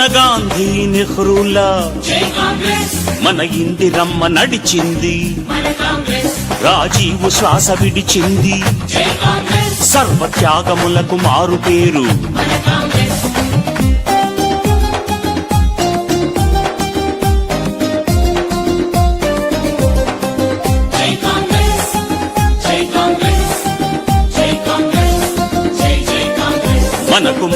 మన గాంధీ నెహ్రూలా. మన ఇందిరమ్మ నడిచింది. రాజీవు శ్వాస విడిచింది. సర్వ త్యాగములకు మారు పేరు.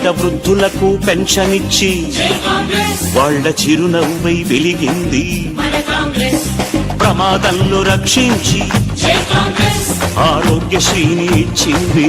పేద వృద్ధులకు పెన్షన్ ఇచ్చి వాళ్ళ చిరునవ్వై వెలిగింది. ప్రమాదంలో రక్షించి ఆరోగ్యశ్రీని ఇచ్చింది.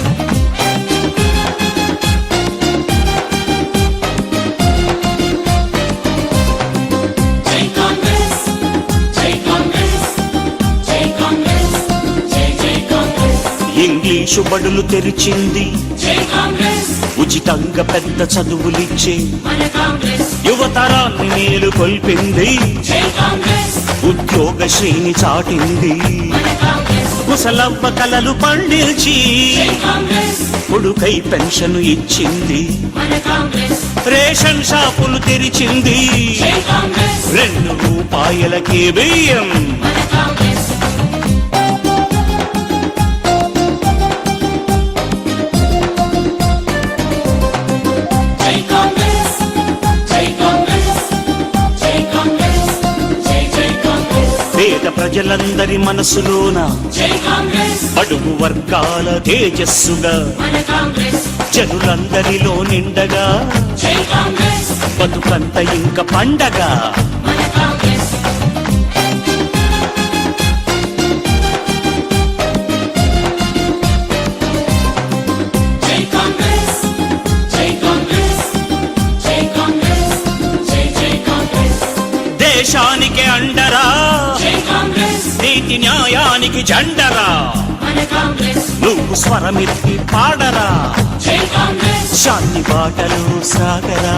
ఇంగ్లీషు బడులు తెరిచింది. ఉచితంగా పెద్ద చదువులిచ్చే. యువతరాన్ని మేలు కొల్పింది. ఉద్యోగ శ్రేణి చాటింది. ముసలవ్వ కలలు కాంగ్రెస్. కొడుకై పెన్షన్ ఇచ్చింది. రేషన్ షాపులు తెరిచింది. రెండు రూపాయలకే బియ్యం. ప్రజలందరి మనసులోన అడుగు వర్గాల తేజస్సుగా జనులందరిలో నిండగా బతుకంత ఇంక పండగ దేశానికి అండరా? నీతి న్యాయానికి జెండరా? నువ్వు స్వరమిత్తి పాడరా? శాంతి బాటలు సాగరా?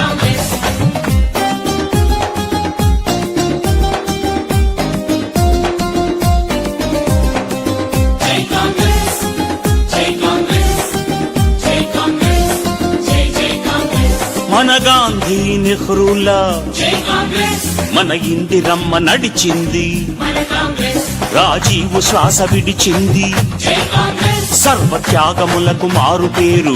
నెహ్రూలా. జై కాంగ్రెస్ మన ఇందిరమ్మ నడిచింది. మన రాజీవు శ్వాస విడిచింది. జై సర్వ త్యాగములకు మారు పేరు.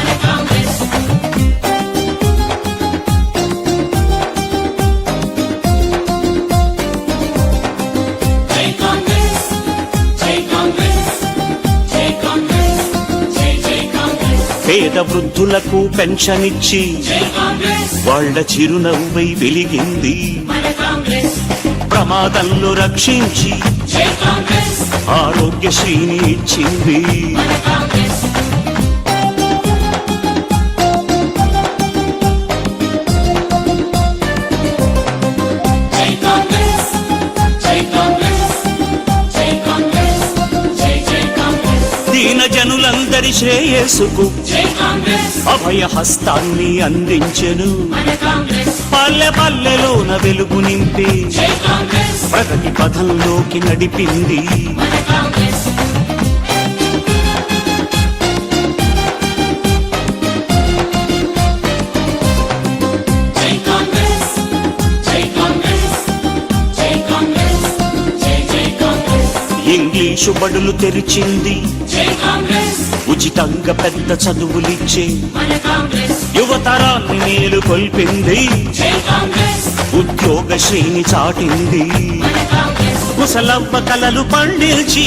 పేద వృద్ధులకు పెన్షన్ ఇచ్చి వాళ్ళ చిరునవ్వై వెలిగింది. ప్రమాదంలో రక్షించి ఆరోగ్యశ్రీని ఇచ్చింది. శ్రేయస్సుకు అభయ హస్తాన్ని అందించెను. పల్లె పల్లెలోన వెలుగు నింపి ప్రగతి పథంలోకి నడిపింది. ఇంగ్లీషు బడులు తెరిచింది. జై కాంగ్రెస్. ఉచితంగా పెద్ద చదువులిచ్చే యువతరాన్ని మేలు కొల్పింది. ఉద్యోగ శ్రేణి చాటింది. ముసలవ్వ కలలు కాంగ్రెస్.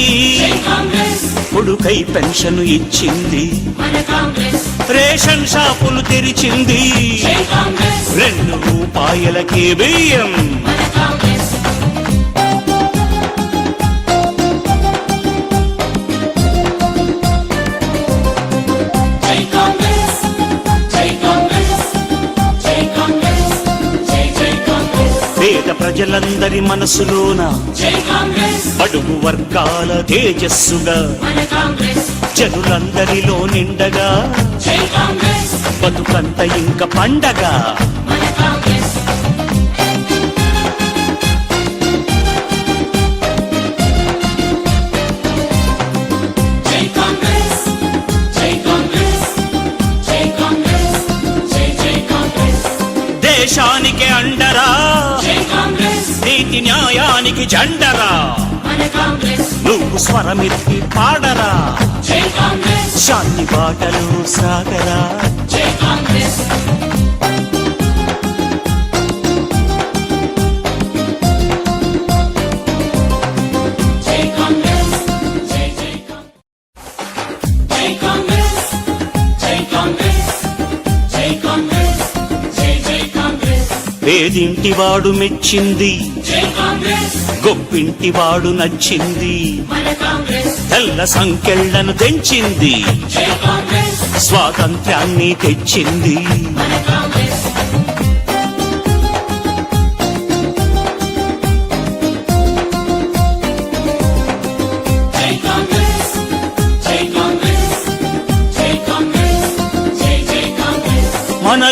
కొడుకై పెన్షన్ ఇచ్చింది. రేషన్ షాపులు తెరిచింది. రెండు రూపాయలకే బియ్యం. ప్రజలందరి మనసులోన అడుగు వర్గాల తేజస్సుగా జనులందరిలో నిండగా బతుకంత ఇంక పండగ దేశానికి అండరా? నీతి న్యాయానికి జెండరా? నువ్వు స్వరమెత్తి పాడరా? శాంతి బాటలు సాగరా? పేదింటి వాడు మెచ్చింది. గొప్పింటి వాడు నచ్చింది. తెల్ల సంకెళ్ళను తెంచింది. స్వాతంత్ర్యాన్ని తెచ్చింది.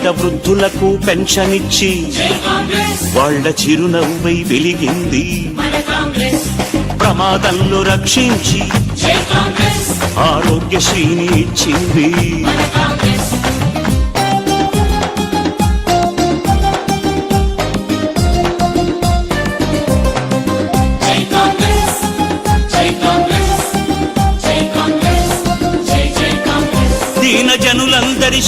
పేద వృద్ధులకు పెన్షన్ ఇచ్చి వాళ్ళ చిరునవ్వై వెలిగింది. ప్రమాదంలో రక్షించి ఆరోగ్యశ్రీని ఇచ్చింది.